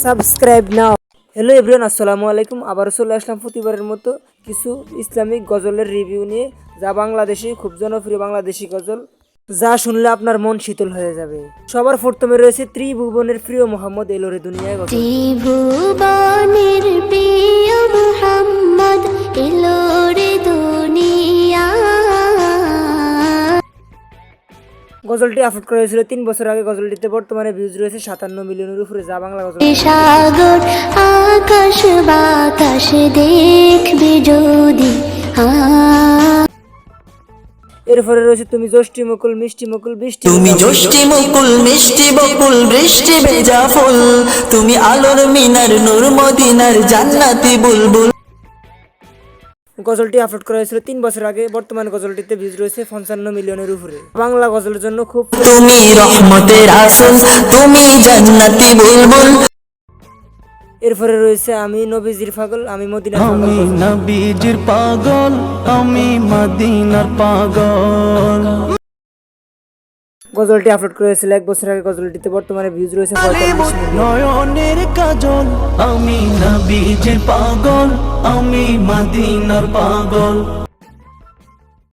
Subscribe নাও। Hello everyone আসসালামু আলাইকুম। আবার চলে আসলাম প্রতিবারের মতো কিছু ইসলামিক গজলের রিভিউ নিয়ে, যা বাংলাদেশি, খুব জনপ্রিয় বাংলাদেশি গজল। যা শুনলে আপনার মন শীতল হয়ে যাবে। সবার প্রথমে রয়েছে ত্রিভুবনের প্রিয় মোহাম্মদ এলোরে দুনিয়ায় ত্রিভুবনের প্রিয় গজলটি আপলোড করা হয়েছিল তিন বছর আগে। গজলটিতে বর্তমানে ভিউজ রয়েছে সাতান্ন মিলিয়নের উপরে যা বাংলা গজল। সাগর আকাশ বাতাস দেখবে যদি এরপরে রয়েছে তুমি জ্যোষ্ঠী মুকুল মিষ্টি মুকুল বৃষ্টি তুমি। জ্যোষ্ঠি মুকুল মিষ্টি বকুল বৃষ্টি ভেজা ফুল। তুমি আলোর মিনার নূর মদিনার জান্নাতি বুলবুল। গজলটি আপলোড করা হয়েছিল তিন বছর আগে। বর্তমান গজলটিতে ভিউজ রয়েছে পঞ্চান্ন মিলিয়নের উপরে। বাংলা গজলের জন্য খুব তুমি রহমতের আসল তুমি জান্নাতি বুলবুল। এরপরে রয়েছে আমি নবীজির পাগল আমি মদিনার পাগল আমি নবীজির পাগল আমি মদিনার পাগল। গজলটি আপলোড করা হয়েছিল এক বছর আগে। গজলটিতে বর্তমানে ভিউজ রয়েছে নয়নের কাজল আমি নবীজির পাগল। আমি মদিনার পাগল।